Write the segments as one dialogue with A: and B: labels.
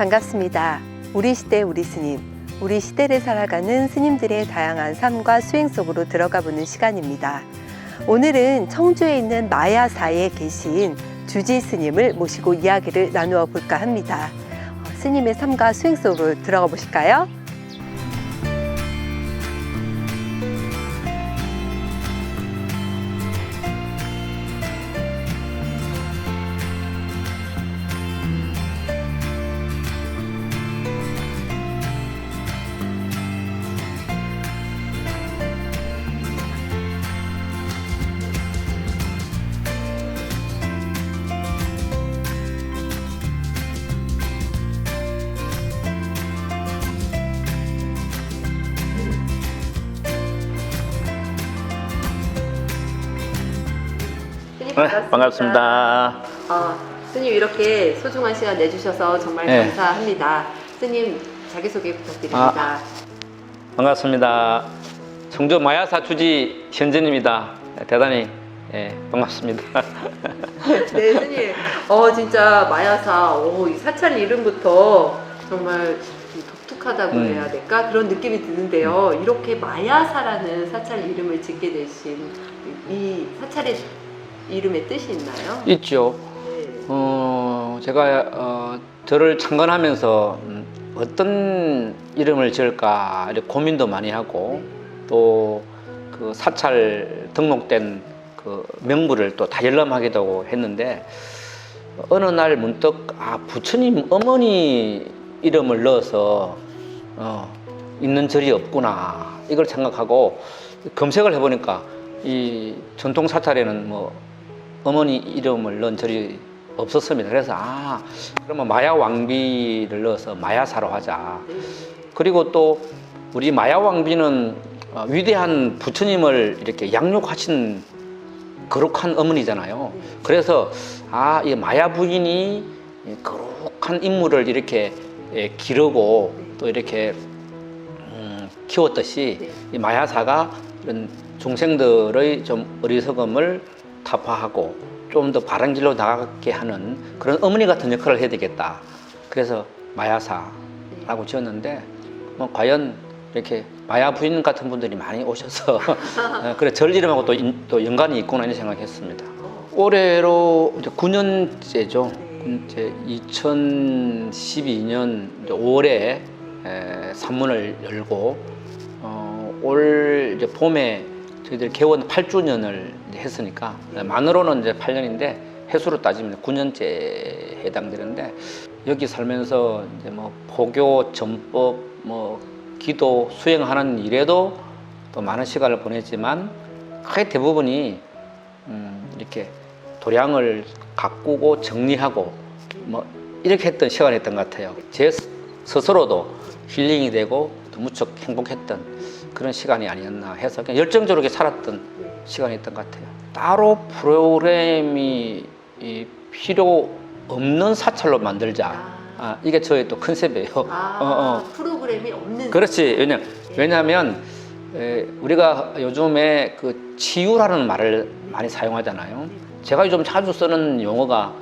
A: 반갑습니다. 우리 시대 우리 스님, 우리 시대를 살아가는 스님들의 다양한 삶과 수행 속으로 들어가 보는 시간입니다. 오늘은 청주에 있는 마야사에 계신 주지 스님을 모시고 이야기를 나누어 볼까 합니다. 어, 스님의 삶과 수행 속으로 들어가 보실까요?
B: 네, 반갑습니다.
A: 어, 스님 이렇게 소중한 시간 내주셔서 정말
B: 네.
A: 감사합니다. 스님 자기소개 부탁드립니다.
B: 반갑습니다. 청주 마야사 주지 현진입니다. 대단히 예, 반갑습니다.
A: 네, 스님. 어, 진짜 마야사, 오, 이 사찰 이름부터 정말 이 독특하다고
B: 음.
A: 해야 될까? 그런 느낌이 드는데요. 이렇게 마야사라는 사찰 이름을 짓게 되신 이 사찰의 이름의 뜻이 있나요?
B: 있죠.
A: 네.
B: 어, 제가 어, 저를 창건하면서 음, 어떤 이름을 지을까 이렇게 고민도 많이 하고 또 그 사찰 등록된 그 명부를 또 다 열람하기도 하고 했는데 어느 날 문득 아 부처님 어머니 이름을 넣어서 어, 있는 절이 없구나 이걸 생각하고 검색을 해보니까 이 전통 사찰에는 뭐 어머니 이름을 넣은 절이 없었습니다. 그래서 아 그러면 마야 왕비를 넣어서 마야사로 하자.
A: 네.
B: 그리고 또 우리 마야 왕비는 어, 위대한 부처님을 이렇게 양육하신 거룩한 어머니잖아요. 그래서 아, 이 마야 부인이 이 거룩한 인물을 이렇게 예, 기르고 또 이렇게 음, 키웠듯이
A: 네.
B: 이 마야사가 이런 중생들의 좀 어리석음을 타파하고 좀 더 바른 길로 나가게 하는 그런 어머니 같은 역할을 해야 되겠다. 그래서 마야사라고 지었는데 뭐 과연 이렇게 마야 부인 같은 분들이 많이 오셔서 어, 그래 절 이름하고 또, 인- 또 연관이 있구나 이런 생각했습니다. 올해로 이제 9년째죠. 이제 2012년 5월에 산문을 열고 어, 올 이제 봄에 저희들 개원 8주년을 했으니까 만으로는 이제 8년인데 해수로 따지면 9년째 해당되는데 여기 살면서 이제 뭐 포교 전법 뭐 기도 수행하는 일에도 또 많은 시간을 보냈지만 거의 대부분이 음, 이렇게 도량을 가꾸고 정리하고 뭐 이렇게 했던 시간이었던 것 같아요. 제 스- 스스로도 힐링이 되고 또 무척 행복했던 그런 시간이 아니었나 해서 그냥 열정적으로 살았던 시간이었던 것 같아요. 따로 프로그램이 이 필요 없는 사찰로 만들자.
A: 아,
B: 아, 이게 저의 또 컨셉이에요.
A: 아,
B: 어, 어.
A: 프로그램이 없는
B: 그렇지. 왜냐, 왜냐하면 에, 우리가 요즘에 그 치유라는 말을 많이 사용하잖아요. 제가 요즘 자주 쓰는 용어가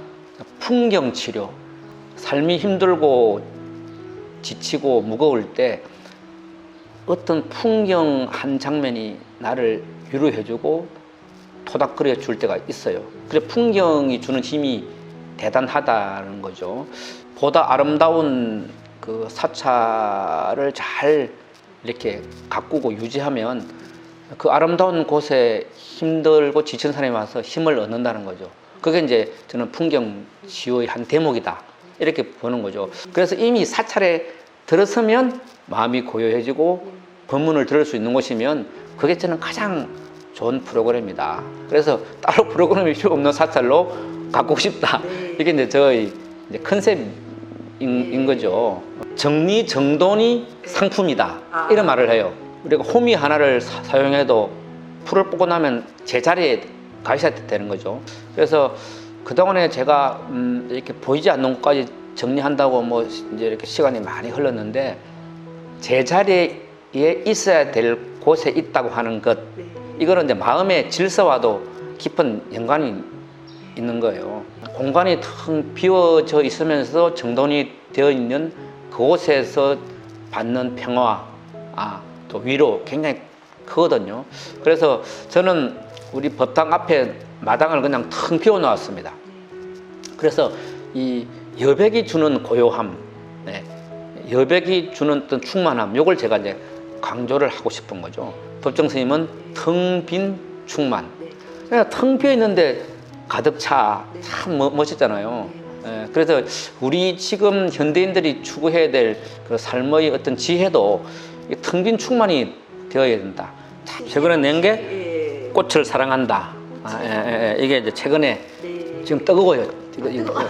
B: 풍경 치료. 삶이 힘들고 지치고 무거울 때 어떤 풍경 한 장면이 나를 위로해주고 토닥거려 줄 때가 있어요. 그래서 풍경이 주는 힘이 대단하다는 거죠. 보다 아름다운 그 사찰을 잘 이렇게 가꾸고 유지하면 그 아름다운 곳에 힘들고 지친 사람이 와서 힘을 얻는다는 거죠. 그게 이제 저는 풍경 지호의 한 대목이다. 이렇게 보는 거죠. 그래서 이미 사찰에 들어서면 마음이 고요해지고 법문을 들을 수 있는 곳이면 그게 저는 가장 좋은 프로그램이다. 그래서 따로 프로그램이 필요 없는 사찰로 가꾸고 싶다.
A: 네.
B: 이게 이제 저희 이제 컨셉인 인 거죠. 정리 정돈이 상품이다.
A: 아.
B: 이런 말을 해요. 우리가 호미 하나를 사, 사용해도 풀을 뽑고 나면 제자리에 가 있어야 되는 거죠. 그래서 그동안에 제가 음, 이렇게 보이지 않는 곳까지 정리한다고 뭐 이제 이렇게 시간이 많이 흘렀는데 제자리에 있어야 될 곳에 있다고 하는 것
A: 네.
B: 이거는 이제 마음의 질서와도 깊은 연관이 있는 거예요. 공간이 텅 비워져 있으면서 정돈이 되어 있는 그곳에서 받는 평화, 아, 또 위로 굉장히 크거든요. 그래서 저는 우리 법당 앞에 마당을 그냥 텅 비워 놓았습니다. 그래서 이 여백이 주는 고요함, 네, 여백이 주는 어떤 충만함, 요걸 제가 이제 강조를 하고 싶은 거죠. 법정 스님은 텅 빈 충만. 그냥 텅 비어 있는데 가득 차. 참 멋- 멋있잖아요. 예, 그래서 우리 지금 현대인들이 추구해야 될 그 삶의 어떤 지혜도 텅 빈 충만이 되어야 된다. 참 최근에 낸게
A: 예.
B: 꽃을 사랑한다. 아, 예, 예, 예. 이게 이제 최근에
A: 네.
B: 지금 뜨거워요. 이거, 이거.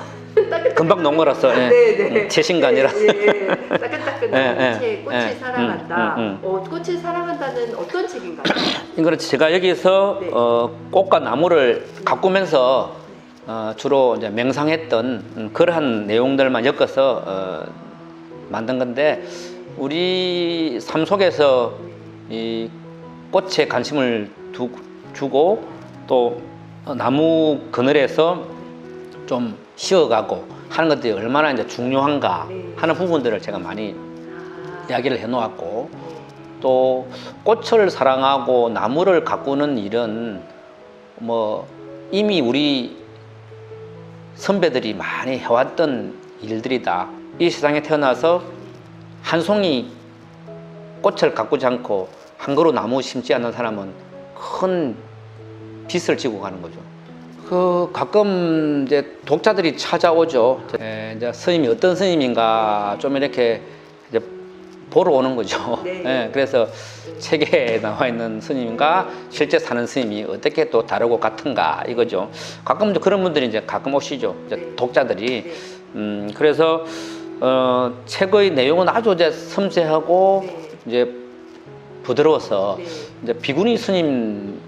B: 금방 논 거라서 예.
A: 네, 네.
B: 음, 최신간이라.
A: 예, 예. 따끈따끈한
B: 예, 예.
A: 책, 꽃을
B: 예.
A: 사랑한다.
B: 음, 음,
A: 어, 꽃을 사랑한다는 어떤 책인가요?
B: 이거는 제가 여기서
A: 네.
B: 어, 꽃과 나무를 가꾸면서 어, 주로 이제 맹상했던 음, 그러한 내용들만 엮어서 어, 만든 건데 우리 삶 속에서 이 꽃에 관심을 두, 주고 또 어, 나무 그늘에서 좀 쉬어가고 하는 것들이 얼마나 이제 중요한가
A: 네.
B: 하는 부분들을 제가 많이
A: 아,
B: 이야기를 해놓았고 또 꽃을 사랑하고 나무를 가꾸는 일은 뭐 이미 우리 선배들이 많이 해왔던 일들이다. 이 세상에 태어나서 한 송이 꽃을 가꾸지 않고 한 그루 나무 심지 않는 사람은 큰 빚을 지고 가는 거죠. 그 가끔 이제 독자들이 찾아오죠. 에, 이제 스님이 어떤 스님인가 좀 이렇게 이제 보러 오는 거죠.
A: 네.
B: 예, 그래서 책에 나와 있는 스님과 실제 사는 스님이 어떻게 또 다르고 같은가 이거죠. 가끔 그런 분들이 이제 가끔 오시죠. 이제
A: 네.
B: 독자들이.
A: 네.
B: 음, 그래서 어, 책의 내용은 아주 이제 섬세하고
A: 네.
B: 이제 부드러워서
A: 네.
B: 이제 비구니 스님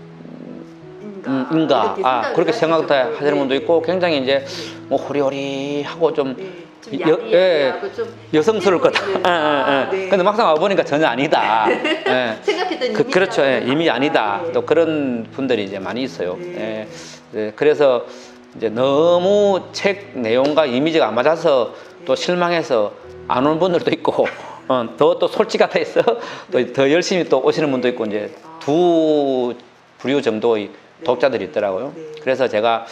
A: 인가,
B: 음, 인가 아 그렇게. 생각하시는
A: 네.
B: 분도 있고 굉장히 이제 뭐 호리호리하고 좀
A: 네. 좀
B: 여- 예.
A: 좀
B: 여성스러울 거다. 예,
A: 아,
B: 예, 예.
A: 네.
B: 근데 막상 와보니까 전혀 아니다. 예.
A: 생각했던
B: 그, 그렇죠. 예, 이미 아니다.
A: 네.
B: 또 그런 분들이 이제 많이 있어요.
A: 네.
B: 예. 예, 그래서 이제 너무 책 내용과 이미지가 안 맞아서 또 실망해서 안 오는 분들도 있고, 어, 더또 솔직하다 해서 또 더 열심히 또 오시는 분도 있고, 이제 두 부류 정도의 독자들이 있더라고요.
A: 네.
B: 그래서 제가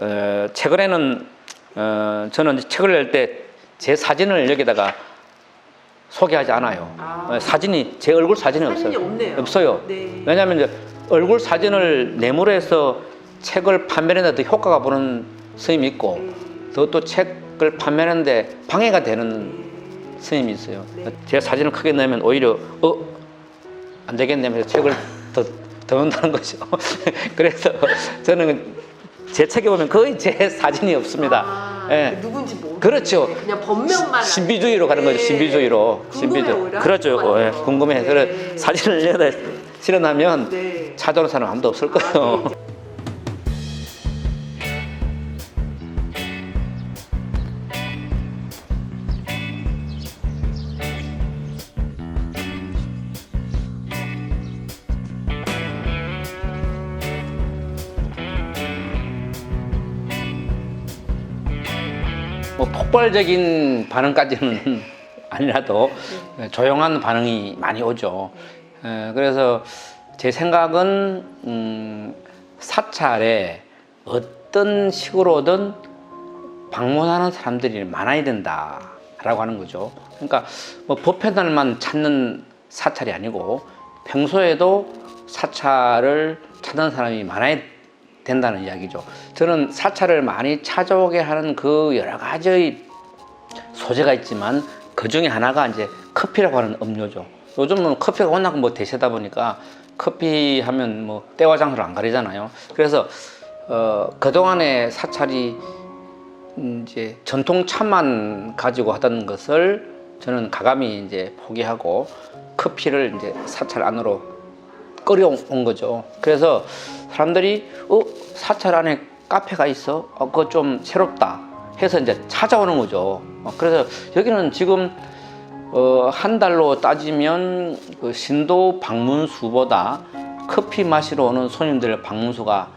B: 어, 최근에는 어, 저는 책을 낼 때 제 사진을 여기다가 소개하지 않아요.
A: 아.
B: 어, 사진이 제 얼굴 사진이
A: 사진이
B: 없어요.
A: 없네요.
B: 없어요.
A: 네.
B: 왜냐하면 이제 얼굴 사진을 내물해서 책을 판매하는데 더 효과가 보는 스님이 있고
A: 네.
B: 더또 책을 판매하는데 방해가 되는 스님이 있어요.
A: 네.
B: 제 사진을 크게 넣으면 오히려 어? 안 되겠네 하면서 책을 더, 더 넣는다는 거죠. 그래서 저는 제 책에 보면 거의 제 사진이 없습니다.
A: 아,
B: 예.
A: 누군지 모르
B: 그렇죠.
A: 그냥 본명만
B: 신비주의로 가는 거죠.
A: 네.
B: 신비주의로.
A: 궁금해
B: 신비주의. 그렇죠. 예. 궁금해서
A: 네.
B: 그래 사진을 여기다 실어놔면
A: 네.
B: 찾아오는 사람 아무도 없을 거예요.
A: 아, 네.
B: 폭발적인 반응까지는 아니라도 조용한 반응이 많이 오죠. 에, 그래서 제 생각은 음, 사찰에 어떤 식으로든 방문하는 사람들이 많아야 된다라고 하는 거죠. 그러니까 뭐 법회날만 찾는 사찰이 아니고 평소에도 사찰을 찾는 사람이 많아야 된다는 이야기죠. 저는 사찰을 많이 찾아오게 하는 그 여러 가지의 소재가 있지만 그 중에 하나가 이제 커피라고 하는 음료죠. 요즘은 커피가 워낙 뭐 대세다 보니까 커피 하면 뭐 때와 장소를 안 가리잖아요. 그래서 어, 그동안의 사찰이 음, 이제 전통 차만 가지고 하던 것을 저는 가감히 이제 포기하고 커피를 이제 사찰 안으로 끌어온 거죠. 그래서 사람들이 어 사찰 안에 카페가 있어, 어, 그거 좀 새롭다 해서 이제 찾아오는 거죠. 어, 그래서 여기는 지금 어, 한 달로 따지면 그 신도 방문 수보다 커피 마시러 오는 손님들 방문 수가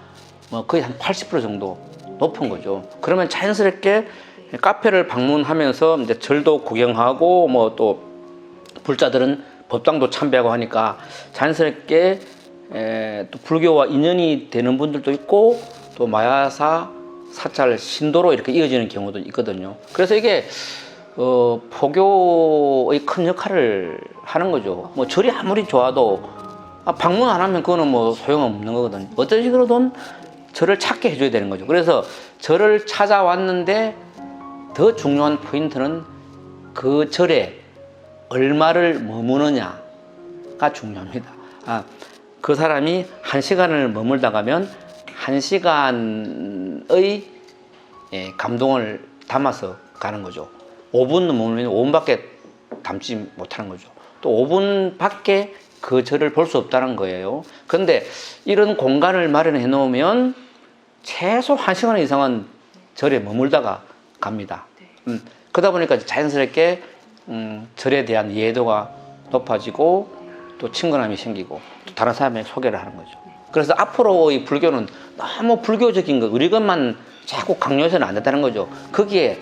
B: 뭐 거의 한 80% 정도 높은 거죠. 그러면 자연스럽게 카페를 방문하면서 이제 절도 구경하고 뭐 또 불자들은 법당도 참배하고 하니까 자연스럽게 에, 또 불교와 인연이 되는 분들도 있고 또 마야사 사찰 신도로 이렇게 이어지는 경우도 있거든요. 그래서 이게 어, 포교의 큰 역할을 하는 거죠. 뭐 절이 아무리 좋아도 아, 방문 안 하면 그거는 뭐 소용없는 거거든요. 어떤 식으로든 절을 찾게 해줘야 되는 거죠. 그래서 절을 찾아왔는데 더 중요한 포인트는 그 절에 얼마를 머무느냐가 중요합니다. 아, 그 사람이 한 시간을 머물다 가면 한 시간의 예, 감동을 담아서 가는 거죠. 5분 머물면 5분밖에 담지 못하는 거죠. 또 5분밖에 그 절을 볼 수 없다는 거예요. 그런데 이런 공간을 마련해 놓으면 최소 한 시간 이상은 절에 머물다가 갑니다. 음, 그러다 보니까 자연스럽게 음, 절에 대한 이해도가 높아지고 또 친근함이 생기고 또 다른 사람에게 소개를 하는 거죠. 그래서 앞으로 이 불교는 너무 불교적인 것, 우리 것만 자꾸 강요해서는 안 된다는 거죠. 거기에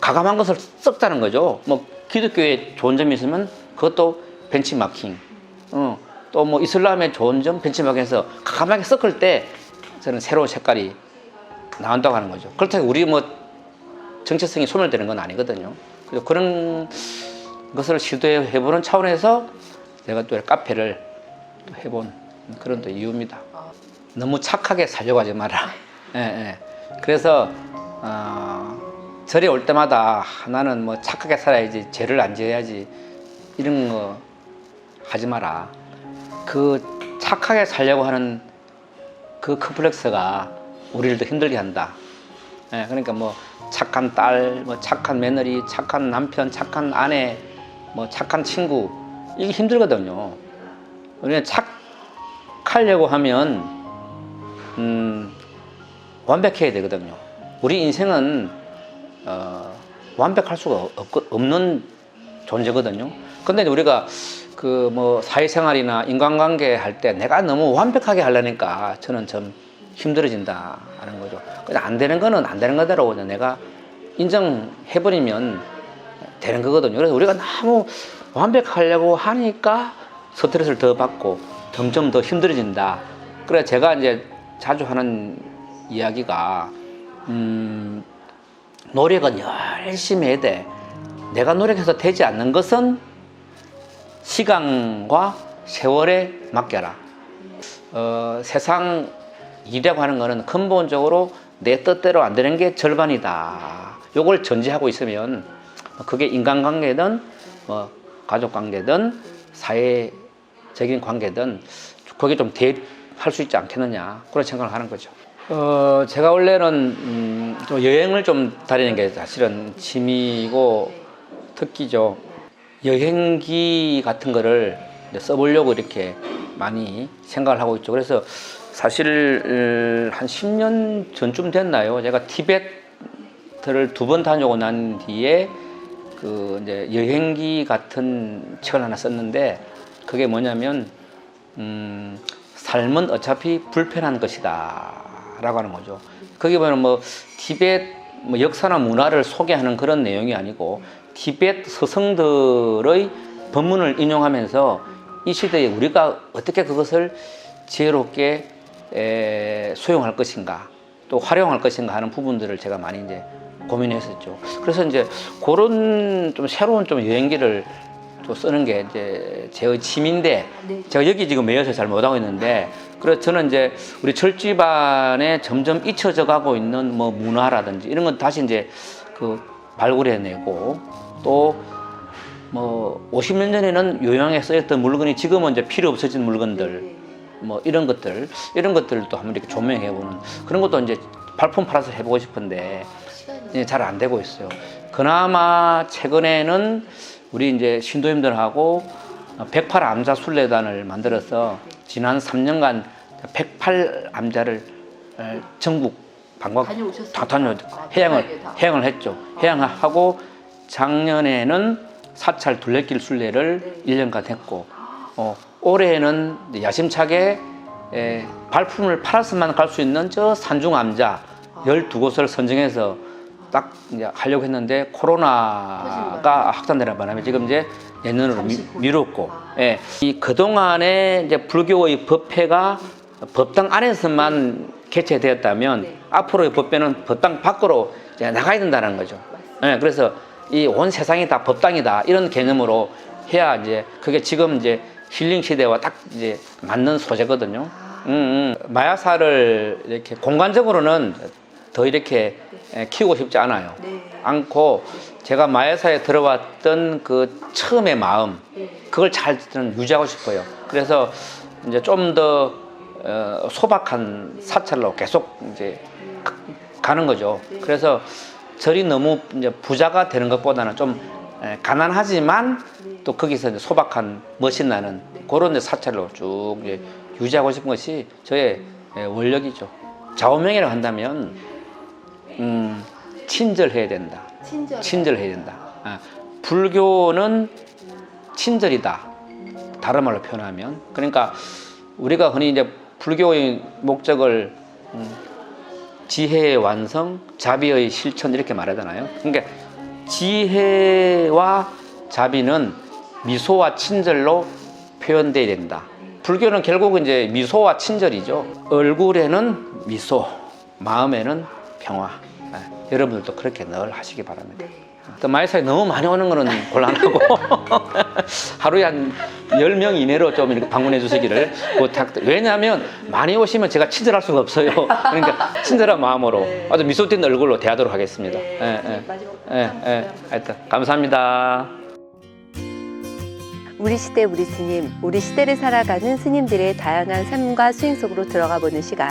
B: 가감한 것을 썩다는 거죠. 뭐 기독교에 좋은 점이 있으면 그것도 벤치마킹. 어, 또 뭐 이슬람의 좋은 점 벤치마킹해서 가감하게 섞을 때 저는 새로운 색깔이 나온다고 하는 거죠. 그렇다고 우리 뭐 정체성이 소멸되는 건 아니거든요. 그래서 그런 것을 시도해 보는 차원에서 제가 또 카페를 또 해본 그런 또 이유입니다. 너무 착하게 살려고 하지 마라. 예, 예. 그래서 어, 절에 올 때마다 나는 뭐 착하게 살아야지 죄를 안 지어야지 이런 거 하지 마라. 그 착하게 살려고 하는 그 컴플렉스가 우리를 더 힘들게 한다. 예, 그러니까 뭐 착한 딸, 뭐 착한 며느리, 착한 남편, 착한 아내, 뭐 착한 친구 이게 힘들거든요. 우리는 착하려고 하면 음, 완벽해야 되거든요. 우리 인생은 어, 완벽할 수가 없, 없는 존재거든요. 근데 우리가 그 뭐 사회생활이나 인간관계 할 때 내가 너무 완벽하게 하려니까 저는 좀 힘들어진다 하는 거죠. 안 되는 거는 안 되는 거대로 그냥 내가 인정해버리면 되는 거거든요. 그래서 우리가 너무 완벽하려고 하니까 스트레스를 더 받고 점점 더 힘들어진다. 그래 제가 이제 자주 하는 이야기가 음, 노력은 열심히 해야 돼. 내가 노력해서 되지 않는 것은 시간과 세월에 맡겨라. 어, 세상 일이라고 하는 거는 근본적으로 내 뜻대로 안 되는 게 절반이다. 요걸 전제하고 있으면 그게 인간관계든 뭐 가족관계든 사회적인 관계든 거기에 좀 대입할 수 있지 않겠느냐 그런 생각을 하는 거죠. 어, 제가 원래는 음, 좀 여행을 좀 다니는 게 사실은 취미고 특기죠. 여행기 같은 거를 써보려고 이렇게 많이 생각을 하고 있죠. 그래서 사실 한 10년 전쯤 됐나요? 제가 티베트를 두 번 다녀오고 난 뒤에 그 이제 여행기 같은 책을 하나 썼는데 그게 뭐냐면 음, 삶은 어차피 불편한 것이다라고 하는 거죠. 거기 보면 뭐 티베트 뭐 역사나 문화를 소개하는 그런 내용이 아니고 티베트 서성들의 법문을 인용하면서 이 시대에 우리가 어떻게 그것을 지혜롭게 에, 소용할 것인가 또 활용할 것인가 하는 부분들을 제가 많이 이제 고민했었죠. 그래서 이제 그런 좀 새로운 좀 여행기를 또 쓰는 게 이제 제 취미인데 제가 여기 지금 매여서 잘 못하고 있는데 그래서 저는 이제 우리 철집안에 점점 잊혀져 가고 있는 뭐 문화라든지 이런 건 다시 이제 그 발굴해내고 또 뭐 50년 전에는 요양에 쓰였던 물건이 지금은 이제 필요 없어진 물건들 뭐 이런 것들 이런 것들도 한번 이렇게 조명해 보는 그런 것도 이제 발품 팔아서 해보고 싶은데 잘 안 되고 있어요. 그나마 최근에는 우리 이제 신도님들하고 108 암자 순례단을 만들어서 지난 3년간 108 암자를 전국 방광
C: 다녀오셨어요?
B: 다 다녀
C: 아,
B: 해양을
C: 대박이다.
B: 해양을 했죠. 해양하고 작년에는 사찰 둘레길 순례를
C: 네.
B: 1년간 했고 어, 올해는 야심차게 에, 발품을 팔아서만 갈 수 있는 저 산중 암자 12곳을 선정해서 딱 이제 하려고 했는데 코로나가 확산되는 바람에 지금 이제 내년으로 미, 미뤘고, 예, 이 그동안에 이제 불교의 법회가 법당 안에서만 개최되었다면 앞으로의 법회는 법당 밖으로 이제 나가야 된다는 거죠. 예, 그래서 이 온 세상이 다 법당이다 이런 개념으로 해야 이제 그게 지금 이제 힐링 시대와 딱 이제 맞는 소재거든요. 음, 음. 마야사를 이렇게 공간적으로는 더 이렇게 에, 키우고 싶지 않아요. 않고 제가 마야사에 들어왔던 그 처음의 마음 그걸 잘 유지하고 싶어요. 그래서 이제 좀더 어, 소박한 사찰로 계속 이제 가- 가는 거죠. 그래서 절이 너무 이제 부자가 되는 것보다는 좀 에, 가난하지만 또 거기서 소박한 멋이 나는 그런 사찰로 쭉 유지하고 싶은 것이 저의 에, 원력이죠. 좌우명이라고 한다면 음, 친절해야 된다. 친절 해야 된다. 아, 불교는 친절이다. 다른 말로 표현하면 그러니까 우리가 흔히 이제 불교의 목적을 음, 지혜의 완성, 자비의 실천 이렇게 말하잖아요. 그러니까 지혜와 자비는 미소와 친절로 표현돼야 된다. 불교는 결국은 이제 미소와 친절이죠. 얼굴에는 미소, 마음에는 평화. 아, 여러분들도 그렇게 늘 하시기 바랍니다. 또 마이사에 너무 많이 오는 거는 곤란하고 하루에 한 10명 이내로 좀 이렇게 방문해 주시기를 부탁드려요. 왜냐하면 많이 오시면 제가 친절할 수가 없어요. 그러니까 친절한 마음으로 아주 미소 띤 얼굴로 대하도록 하겠습니다. 예, 예. 예, 예. 하여튼 감사합니다.
A: 우리 시대 우리 스님, 우리 시대를 살아가는 스님들의 다양한 삶과 수행 속으로 들어가 보는 시간.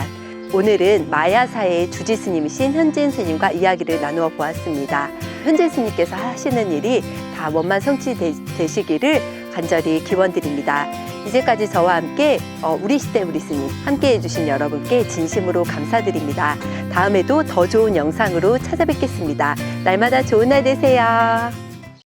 A: 오늘은 마야사의 주지 스님이신 현진 스님과 이야기를 나누어 보았습니다. 현진 스님께서 하시는 일이 다 원만 성취되시기를 간절히 기원드립니다. 이제까지 저와 함께 어, 우리 시대 우리 스님 함께 해주신 여러분께 진심으로 감사드립니다. 다음에도 더 좋은 영상으로 찾아뵙겠습니다. 날마다 좋은 날 되세요.